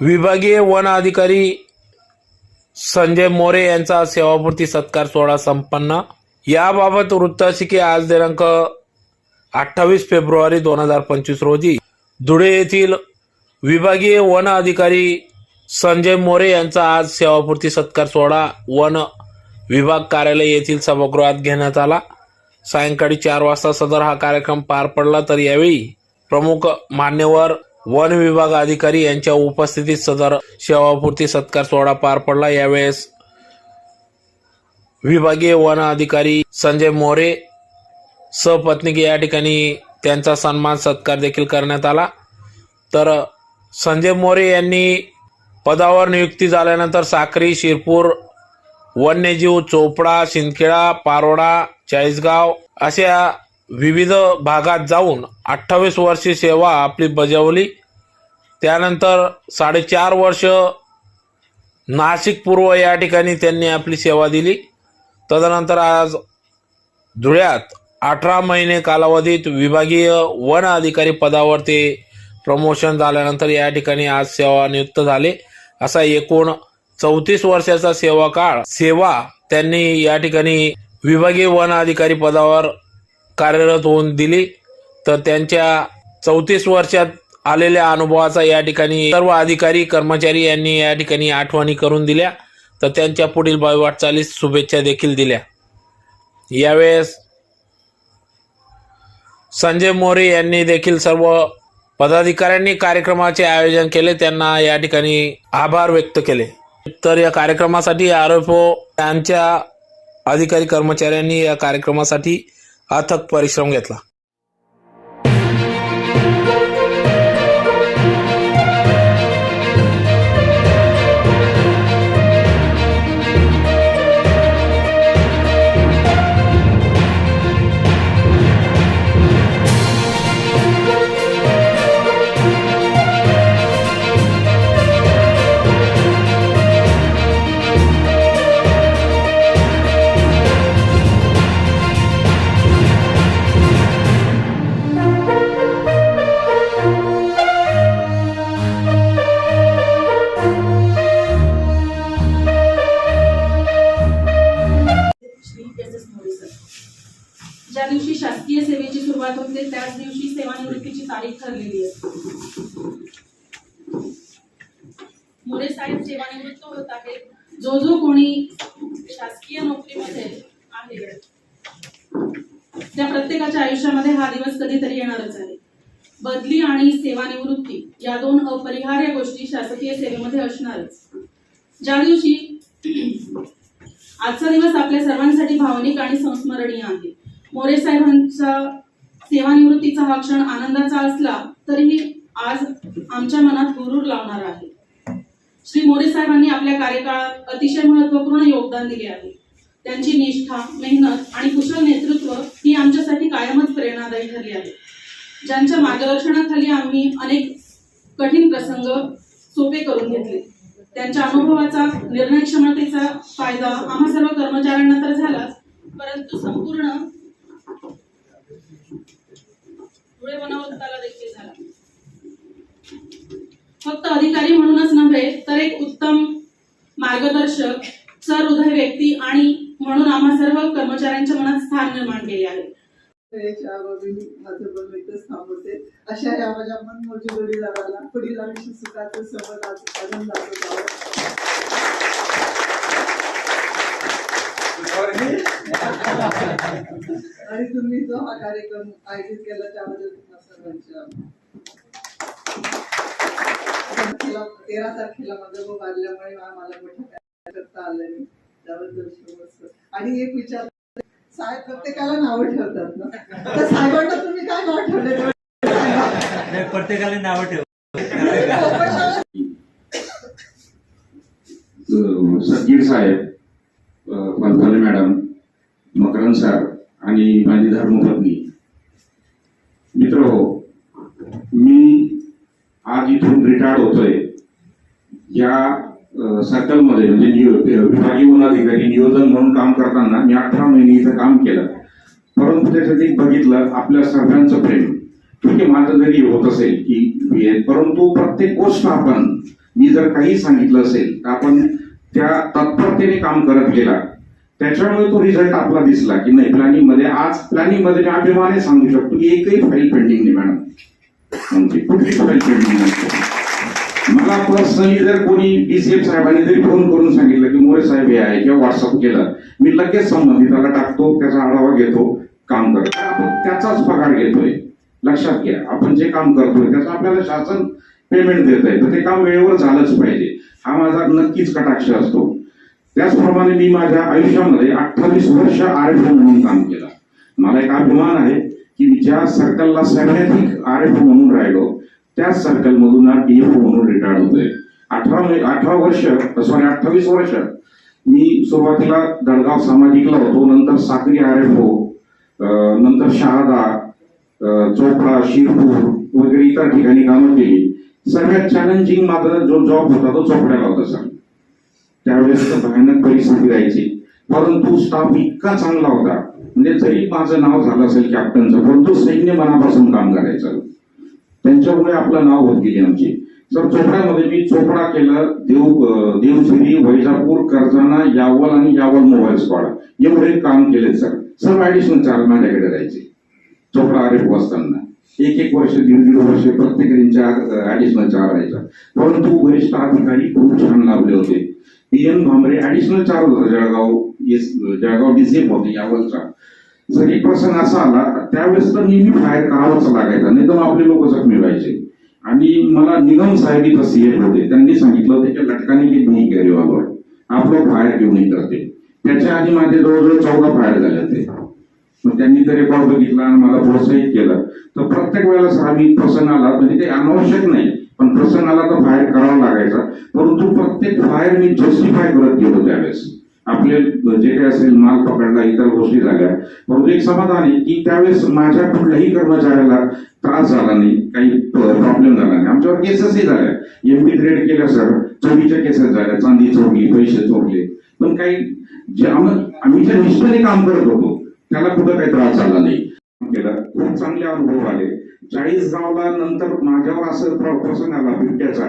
विभागीय वन अधिकारी संजय मोरे यांचा सेवापूर्ती सत्कार सोहळा संपन्न. याबाबत वृत्त अशी की आज दिनांक अठ्ठावीस फेब्रुवारी दोन हजार पंचवीस रोजी धुळे येथील विभागीय वन अधिकारी संजय मोरे यांचा आज सेवापूर्ती सत्कार सोहळा वन विभाग कार्यालय येथील सभागृहात घेण्यात आला. सायंकाळी चार वाजता सदर हा कार्यक्रम पार पडला तर यावेळी प्रमुख मान्यवर वन विभाग अधिकारी यांच्या उपस्थितीत सदर सेवापूर्ती सत्कार सोहळा पार पडला. यावेळेस विभागीय वन अधिकारी संजय मोरे सपत्नीक या ठिकाणी त्यांचा सन्मान सत्कार देखील करण्यात आला. तर संजय मोरे यांनी पदावर नियुक्ती झाल्यानंतर साक्री शिरपूर वन्यजीव चोपडा शिंदखेडा पारोडा चाळीसगाव अशा विविध भागात जाऊन अठ्ठावीस वर्षी सेवा आपली बजावली. त्यानंतर साडेचार वर्ष नाशिक पूर्व या ठिकाणी त्यांनी आपली सेवा दिली. तदनंतर आज धुळ्यात अठरा महिने कालावधीत विभागीय वन अधिकारी पदावर ते प्रमोशन झाल्यानंतर या ठिकाणी आज सेवानियुक्त झाले. असा एकूण चौतीस वर्षाचा सेवा काळ सेवा त्यांनी या ठिकाणी विभागीय वन अधिकारी पदावर कार्यरत होऊन दिली. तर त्यांच्या चौतीस वर्षात आलेल्या अनुभवाचा या ठिकाणी सर्व अधिकारी कर्मचारी यांनी या ठिकाणी आठवणी करून दिल्या. तर त्यांच्या पुढील वाटचालीस शुभेच्छा देखील दिल्या. यावेळेस संजय मोरे यांनी देखील सर्व पदाधिकाऱ्यांनी कार्यक्रमाचे आयोजन केले. त्यांना या ठिकाणी आभार व्यक्त केले. तर या कार्यक्रमासाठी आरोपो हो, त्यांच्या अधिकारी कर्मचाऱ्यांनी या कार्यक्रमासाठी अथक परिश्रम घेतला. दिवशी तारीख ठरलेली आहे मोरे साहेब सेवानिवृत्त होत आहेत. जो जो कोणी शासकीय नोकरीमध्ये आहे त्या प्रत्येकाच्या आयुष्यामध्ये हा दिवस कधीतरी येणारच आहे. बदली आणि सेवानिवृत्ती या दोन अपरिहार्य गोष्टी शासकीय सेवेमध्ये असणारच. ज्या दिवशी आजचा दिवस आपल्या सर्वांसाठी भावनिक आणि संस्मरणीय आहे. मोरे साहेबांचा सेवानिवृत्तीचा हा क्षण आनंदाचा असला तरीही आज आमच्या मनात गुरूर लावणार आहे. श्री मोरे साहेबांनी आपल्या कार्यकाळात अतिशय महत्त्वपूर्ण योगदान दिले आहे. त्यांची निष्ठा मेहनत आणि कुशल नेतृत्व ही आमच्यासाठी कायमच प्रेरणादायी ठरली आहे. ज्यांच्या मार्गदर्शनाखाली आम्ही अनेक कठीण प्रसंग सोपे करून घेतले. त्यांच्या अनुभवाचा निर्णय क्षमतेचा फायदा आम्हा सर्व कर्मचाऱ्यांना तर झालाच परंतु संपूर्ण धुळे वनवंताला देखील झाला फक्त अधिकारी म्हणूनच नव्हे तर एक उत्तम मार्गदर्शक सहृदय व्यक्ती आणि म्हणून आम्हा सर्व कर्मचाऱ्यांच्या मनात स्थान निर्माण केले आहे याच्या बाबीने माझं बोलणं इथंच थांबवते अशा या माझ्या मनमोजी जोडीदाराला पुढील आयुष्य सुखाचं संवादाचं आनंदाचं आणि तुम्ही जो हा कार्यक्रम आयोजित केला त्याबद्दल तुम्हा सर्वांच्या तेरा तारखेला माझा भाऊ वाढल्यामुळे मला मोठ्या काय करता आलं नाही. त्याबद्दल आणि एक विचार साहेब प्रत्येकाला नावं ठेवतात ना. तर साहेबांना तुम्ही काय नाव ठेवले? नाही, प्रत्येकाला नाव ठेव. सदगीर साहेब फलफले मॅडम मकरंद सर आणि माझी धर्मपत्नी मित्र हो मी आज इथून रिटायर्ड होतोय. या सर्कलमध्ये म्हणजे विभागीय अधिकारी नियोजन म्हणून काम करताना मी अठरा महिने इथं काम केलं. परंतु त्याच्यात एक बघितलं आपल्या सर्वांचं प्रेम. ठीक माझं जरी होत असेल की परंतु प्रत्येक गोष्ट आपण मी जर काही सांगितलं असेल तर आपण त्या तत्परतेने काम करत गेला त्याच्यामुळे तो रिझल्ट आपला दिसला की नाही प्लॅनिंगमध्ये आज प्लॅनिंगमध्ये मी अभिमाने सांगू शकतो की एकही फाईल पेंडिंग नाही मॅडम म्हणजे कुठली फाईल पेंडिंग नसते मला पर्सनली जर कोणी डीसीएफ साहेबांनी जरी फोन करून सांगितलं की मोरे साहेब हे आहे किंवा व्हॉट्सअप केलं मी लगेच संबंधिताला टाकतो त्याचा आढावा घेतो काम करतो. त्याचाच पगार घेतोय. लक्षात घ्या. आपण जे काम करतोय त्याचं आपल्याला शासन पेमेंट देत आहे तर ते काम वेळेवर झालंच पाहिजे. हा माझा नक्कीच कटाक्ष असतो. त्याचप्रमाणे मी माझ्या आयुष्यामध्ये अठ्ठावीस वर्ष आर एफ म्हणून काम केलं. मला एक अभिमान आहे की ज्या सर्कलला सर्वाधिक आर एफ म्हणून राहिलो त्याच सर्कल मधून ओ म्हणून रिटायर्ड होतोय. अठरा अठरा वर्ष सॉरी अठ्ठावीस वर्ष मी सुरुवातीला दडगाव सामाजिकला होतो नंतर साक्री आर एफ ओ नंतर शहादा चोपडा शिरपूर वगैरे इतर ठिकाणी कामं केली. सगळ्यात चॅलेंजिंग मात्र जो जॉब होता तो चोपड्याला होता सर. त्यावेळेस भयानक परिस्थिती राहायची. परंतु स्टाफ इतका चांगला होता. म्हणजे जरी माझं नाव झालं असेल कॅप्टनचं परंतु सैन्य मनापासून काम करायचं. त्यांच्यामुळे आपलं नाव होत गेली आमची. सर चोपड्यामध्ये मी चोपडा केलं देव अं, वैजापूर कर्जाना यावल आणि यावल मोबाईल स्क्वॉड. एवढे काम केले सर. सर्व ऍडिशनल चार्ज माझ्याकडे राहायचे. चोपडा आरे असताना. एक एक वर्ष दीड दीड वर्ष प्रत्येक ऍडिशनल चार राहायचा परंतु वरिष्ठ अधिकारी खूप छान लाभले होते. P N Bhambare additional charge होता जळगाव जळगाव डिझेप होते यावरचा. जरी प्रसंग असा आला त्यावेळेस तर नेहमी फायर करावाच लागायचा नाही तर आपले लोक जखमी व्हायचे. आणि मला निगम साहेब इथं सीएट होते. त्यांनी सांगितलं होतं की लटकाने की नाही कॅरी वापर आपलं फायर घेऊन करते. त्याच्या आधी माझे जवळजवळ चौदा फायर झाले होते. मग त्यांनी ते रेकॉर्ड बघितला आणि मला प्रोत्साहित केलं. तर प्रत्येक वेळेला आम्ही प्रसंग आला म्हणजे काही अनावश्यक नाही पण प्रसंग आला तर बाहेर करावा लागायचा. परंतु प्रत्येक बाहेर मी जस्टिफाय करत गेलो त्यावेळेस. आपले जे काही असेल माल पकडला इतर गोष्टी झाल्या. परंतु एक समाधान आहे की त्यावेळेस माझ्या कुठल्याही कर्मचाऱ्याला त्रास झाला नाही काही प्रॉब्लेम झाला नाही. आमच्यावर केसेसही झाल्या. एमपी ग्रेड केल्या सर चोरीच्या केसेस झाल्या. चांदी चोरली पैसे चोरले. पण काही जे आम्ही ज्या निष्ठेने काम करत होतो त्याला कुठं काही त्रास झाला नाही. केलं. खूप चांगले अनुभव आले. चाळीस गावला नंतर माझ्यावर असं प्रसंग आला बिबट्याचा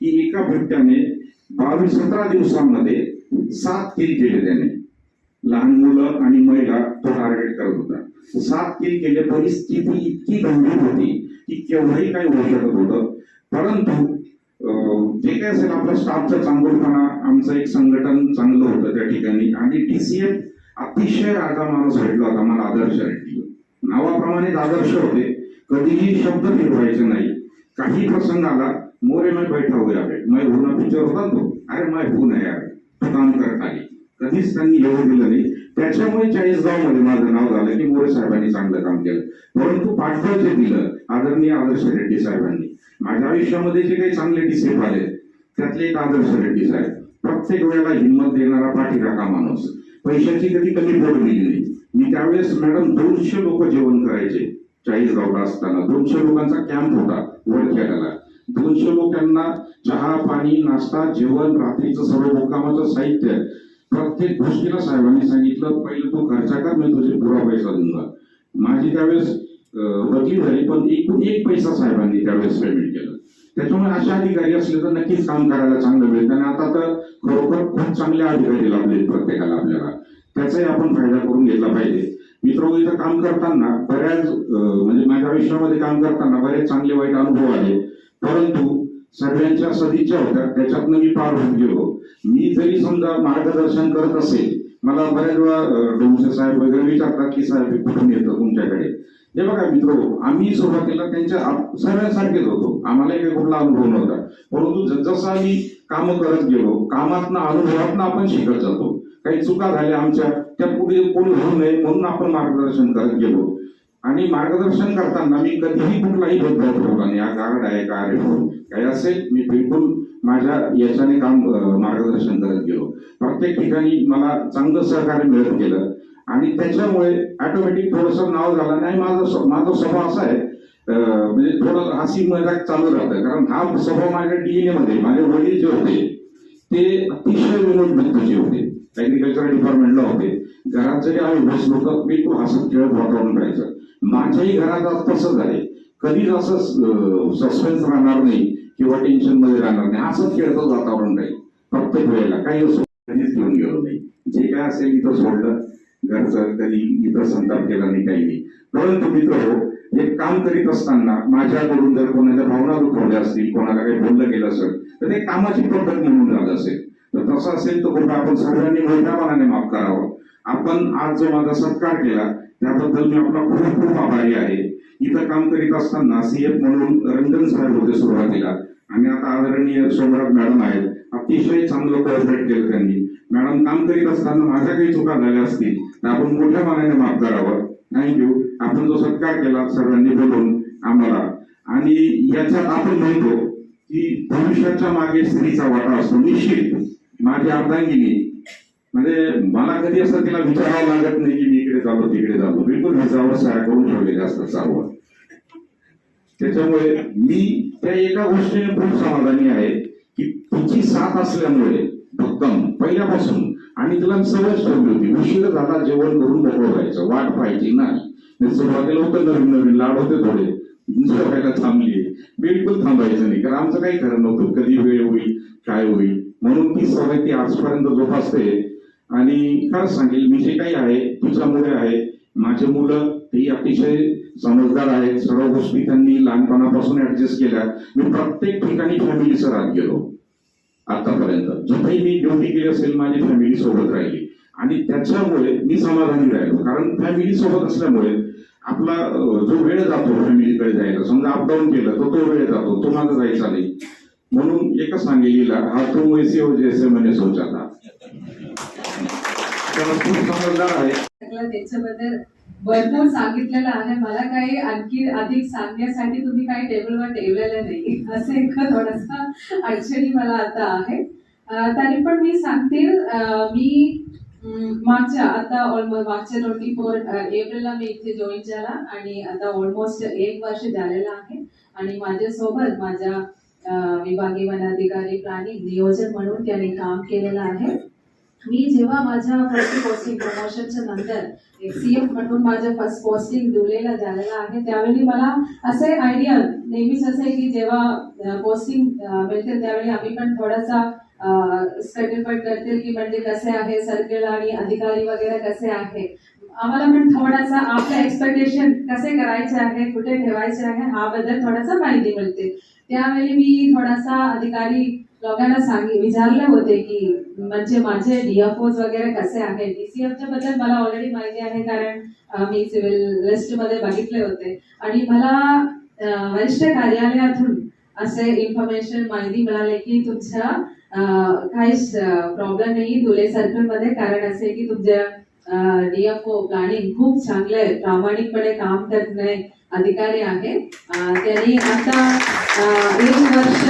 की एका बिबट्याने बावीस सतरा दिवसांमध्ये सात किल केले त्याने. लहान मुलं आणि महिला तो टार्गेट करत होता. सात किल केले परिस्थिती इतकी गंभीर होती की केवढंही काही होऊ शकत होतं. परंतु जे काय असेल आपल्या स्टाफचं चांगलपणा आमचं एक संघटन चांगलं होतं त्या ठिकाणी. आणि डीसीएफ अतिशय राजा माणूस भेटला होता मला आदर्श रेड्डी नावाप्रमाणे आदर्श होते. कधीही शब्द फिरवायचे नाही. काही प्रसंग आला मोरे मै बैठा होऊया मै होणं होना पिक्चर होता तो? अरे मै होऊ नाही यार. काम कर खाली कधीच त्यांनी येऊ दिलं नाही. त्याच्यामुळे चाळीसगावमध्ये माझं नाव झालं की मोरे साहेबांनी चांगलं काम केलं. परंतु पाठबळ जे दिलं आदरणीय आदर्श रेड्डी साहेबांनी. माझ्या आयुष्यामध्ये जे काही चांगले डिसेप आले त्यातले एक आदर्श रेड्डी साहेब. प्रत्येक वेळेला हिंमत देणारा पाठीराखा माणूस. पैशाची कधी कमी पडू दिली नाही. मी त्यावेळेस मॅडम दोनशे लोक जेवण करायचे चाळीसगावला असताना. दोनशे लोकांचा कॅम्प होता वडखेड्याला. दोनशे लोकांना चहा पाणी नाश्ता जेवण रात्रीचं सर्व मुक्कामाचं साहित्य. प्रत्येक गोष्टीला साहेबांनी सांगितलं पहिलं तू खर्चा कर मी तुझे पुरा पैसा देऊन माझी त्यावेळेस बदली झाली पण एकूण एक पैसा साहेबांनी त्यावेळेस पेमेंट केलं. त्याच्यामुळे अशा अधिकारी असले तर नक्कीच काम करायला चांगलं मिळेल. आणि आता तर खरोखर खूप चांगले अधिकारी लाभले प्रत्येकाला आपल्याला. त्याचाही आपण फायदा करून घेतला पाहिजे. मित्र इथं काम करताना बऱ्याच म्हणजे माझ्या आयुष्यामध्ये काम करताना बरेच चांगले वाईट अनुभव आले. परंतु सगळ्यांच्या सदिच्छा होत्या. त्याच्यातनं मी पार होऊन गेलो. मी जरी समजा मार्गदर्शन करत असेल मला बऱ्याच वेळा अं, डोंगसे साहेब वगैरे विचारतात की साहेब हे कुठून येतं तुमच्याकडे? हे बघा मित्र हो, आम्ही सुरुवातीला त्यांच्या सर्वांसारखेच होतो. आम्हाला काही कुठला अनुभव नव्हता. परंतु जसं आम्ही कामं करत गेलो कामातनं अनुभवातनं आपण शिकत जातो. काही चुका झाल्या आमच्या त्या पुढे कोणी होऊ नये म्हणून आपण मार्गदर्शन करत गेलो. आणि मार्गदर्शन करताना मी कधीही कुठलाही भेदभाव ठेवला नाही हा गार्ड आहे का अरे हो, काय असेल मी बिलकुल माझ्या याच्याने काम मार्गदर्शन करत गेलो. प्रत्येक ठिकाणी मला चांगलं सहकार्य मिळत गेलं. आणि त्याच्यामुळे ऑटोमॅटिक थोडस नाव झालं नाही. माझा माझा स्वभाव असा आहे म्हणजे थोडं हसी मजाक चालू राहतं. कारण हा स्वभाव माझ्या डीएनए मध्ये माझे वडील जे होते ते अतिशय विनोद बुद्धीचे होते. ऍग्रिकल्चर डिपार्टमेंटला होते. घरात जरी आम्ही बसलो तर बिलकुल हसत खेळत वातावरण राहायचं. माझ्याही घरात आज तसंच आहे कधीच असं सस्पेन्स राहणार नाही किंवा टेन्शनमध्ये राहणार नाही. असंच खेळतच वातावरण राहील. प्रत्येक वेळेला काही असो कधीच घेऊन गेलो नाही. जे काय असेल तिथं सोडलं. घरचं तरी इतर संताप केला नाही काही नाही. परंतु मित्र हो हे काम करीत असताना माझ्याकडून जर कोणाच्या भावना दुखवल्या असतील कोणाला काही बोललं गेलं असेल तर ते कामाची पद्धत म्हणून झालं असेल. तर तसं असेल तर कुठं आपण सर्वांनी मोठ्या माफ करावं. आपण आज जो माझा सत्कार केला त्याबद्दल मी आपला खूप खूप आभारी आहे. इथं काम करीत असताना सीएफ म्हणून रंजन साहेब होते सुरुवातीला. आणि आता आदरणीय सोमराज मॅडम आहेत. अतिशय चांगलं कोऑपरेट केलं त्यांनी. मॅडम काम करीत असताना माझ्या काही चुका झाल्या असतील तर आपण मोठ्या मानाने माफ करावं. थँक्यू आपण जो सत्कार केला सर्वांनी बोलून आम्हाला. आणि याच्यात आपण म्हणतो की भविष्याच्या मागे स्त्रीचा वाटा असतो. निश्चित. माझी अर्धांगिनी. म्हणजे मला कधी असं तिला विचारावं लागत नाही की मी इकडे जातो तिकडे जातो बिलकुल विजावर सहाय्य करून ठेवलेले असतात सर्व. त्याच्यामुळे मी त्या एका गोष्टीने खूप समाधानी आहे की तिची साथ असल्यामुळे भक्कम पहिल्यापासून. आणि तिला सवय ठेवली होती उशीर झाला जेवण करून मोकळं व्हायचं. वाट पाहायची नाही सुरुवातीला होतं नवीन नवीन. लाड होते थोडे. जेवायला थांबली बिलकुल थांबायचं नाही. कारण आमचं काही खरं नव्हतं. कधी वेळ होईल काय होईल. म्हणून ती सवय ती आजपर्यंत जोपासते. आणि खरंच सांगेल मी जे काही आहे तुझ्यामुळे आहे. माझे मुलं ती अतिशय समजदार आहेत. सर्व गोष्टी त्यांनी लहानपणापासून ऍडजस्ट केल्या. मी प्रत्येक ठिकाणी फॅमिलीचं राहत गेलो. आतापर्यंत. जिथेही मी ड्युटी केली असेल माझी फॅमिली सोबत राहिली. आणि त्याच्यामुळे मी समाधानी राहिलो. कारण फॅमिली सोबत असल्यामुळे आपला जो वेळ जातो फॅमिलीकडे जायला समजा अपडाऊन केलं तर तो वेळ जातो तो माझा जायचा नाही. म्हणून एकच सांगेलीला हा तो वैसे हो जैसे मैंने सोचा था त्याला खूप समजदार आहे सगळं त्याच्याबद्दल भरपूर सांगितलेलं आहे. मला काही आणखी अधिक सांगण्यासाठी तुम्ही काही टेबलवर ठेवलेलं नाही. असं एक थोडासा अडचणी मला आता आहे. तरी पण मी सांगते मी मागच्या आता ऑलमोस्ट मागच्या ट्वेंटी फोर एप्रिलला मी इथे जॉईन झाला आणि आता ऑलमोस्ट एक वर्ष झालेलं आहे. आणि माझ्यासोबत माझ्या अं, विभागीय वनाधिकारी प्लॅनिंग नियोजन म्हणून त्यांनी काम केलेलं आहे. मी जेव्हा माझ्या फर्स्ट पोस्टिंग प्रमोशनच्या नंतर एक सीएफ म्हणून माझं फर्स्ट पोस्टिंग दिलेला झालेला आहे त्यावेळी मला असे आयडिया नेहमीच असे की जेव्हा पोस्टिंग मिळते त्यावेळी आम्ही पण थोडासा स्ट्रगल करतील की म्हणजे कसे आहे सर्कल आणि अधिकारी वगैरे कसे आहे. आम्हाला पण थोडासा आपलं एक्सपेक्टेशन कसे करायचे आहे कुठे ठेवायचे आहे हा बद्दल थोडासा माहिती मिळते. त्यावेळी मी थोडासा अधिकारी लोकांना सांगितलं विचारले होते की म्हणजे माझे डीएफओज वगैरे कसे आहेत? डीसीएफच्या बद्दल मला ऑलरेडी माहिती आहे कारण मी सिव्हिल लिस्टमध्ये बघितले होते. आणि मला वरिष्ठ कार्यालयातून असे इन्फॉर्मेशन माहिती मिळाले की तुमच्या काही काहीच प्रॉब्लेम नाही धुले सर्कलमध्ये. कारण असे की तुमच्या डीएफओ गाणी खूप चांगले प्रामाणिकपणे काम करत नाही अधिकारी आहेत. त्यांनी आता एक वर्ष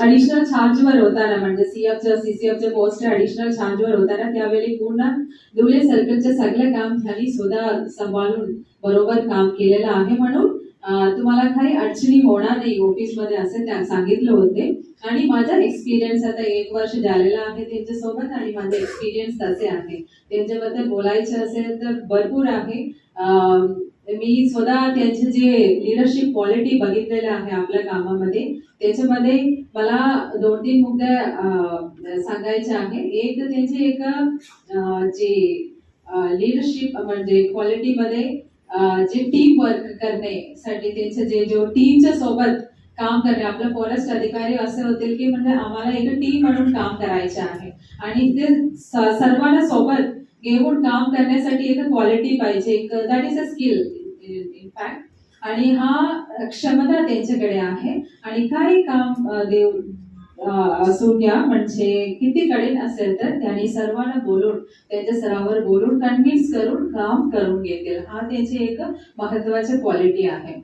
अडिशनल चार्जवर होताना म्हणजे सीएफच्या सीसीएफच्या पोस्ट अडिशनल चार्जवर होताना त्यावेळी पूर्ण धुळे सर्कलचे सगळे काम त्यांनी सुद्धा सांभाळून बरोबर काम केलेलं आहे म्हणून तुम्हाला काही अडचणी होणार नाही ऑफिसमध्ये असे त्या सांगितले होते. आणि माझा एक्सपिरियन्स आता एक वर्ष झालेला आहे त्यांच्यासोबत आणि माझे एक्सपिरियन्स तसे आहे. त्यांच्याबद्दल बोलायचे असेल तर भरपूर आहे. मी स्वतः त्यांचे जे लिडरशिप क्वालिटी बघितलेलं आहे आपल्या कामामध्ये त्याच्यामध्ये मला दोन तीन मुद्दे सांगायचे आहे. एक त्यांचे एक जे लिडरशिप म्हणजे क्वालिटीमध्ये जे टीम वर्क करण्यासाठी त्यांचं जे जो टीमच्या सोबत काम करणे आपलं फॉरेस्ट अधिकारी असे होतील की म्हणजे आम्हाला एक टीम म्हणून काम करायचे आहे. आणि ते सर्वांना सोबत घेऊन काम करण्यासाठी एक क्वालिटी पाहिजे एक that is a skill in fact आणि हा क्षमता त्यांच्याकडे आहे. आणि काही काम देऊ देव अ, असू म्हणजे किती कठीण असेल तर त्यांनी सर्वांना बोलून त्यांच्या सरावर बोलून कन्व्हिन्स करून काम करून घेतील. हा त्याची एक महत्वाची क्वालिटी आहे.